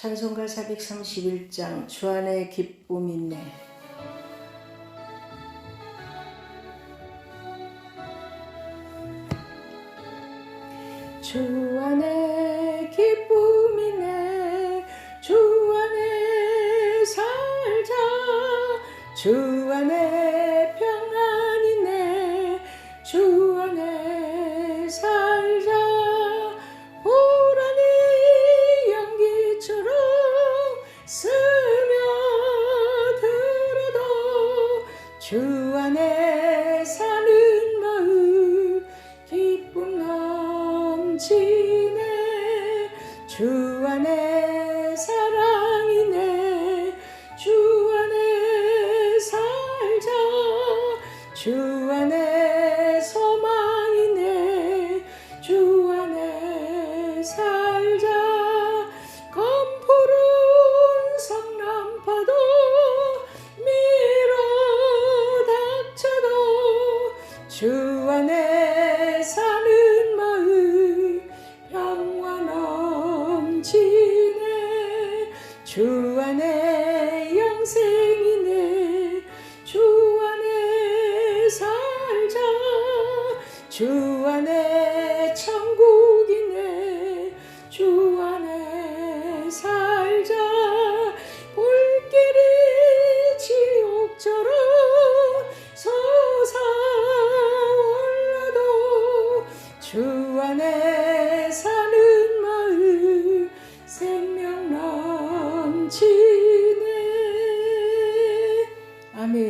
찬송가 431장 주 안에 기쁨 있네. 주 안에 기쁨 있네. 주 안에 살자. 주 안에 주 안에 사는 마음 기쁨 넘치네. 주 안에 사랑이네. 주 안에 살자. 주 안에 소망이네. 주 안에 살자 주 안에 사는 마음 평화 넘치네. 주 안에 영생이네. 주 안에 살자. 주 주 안에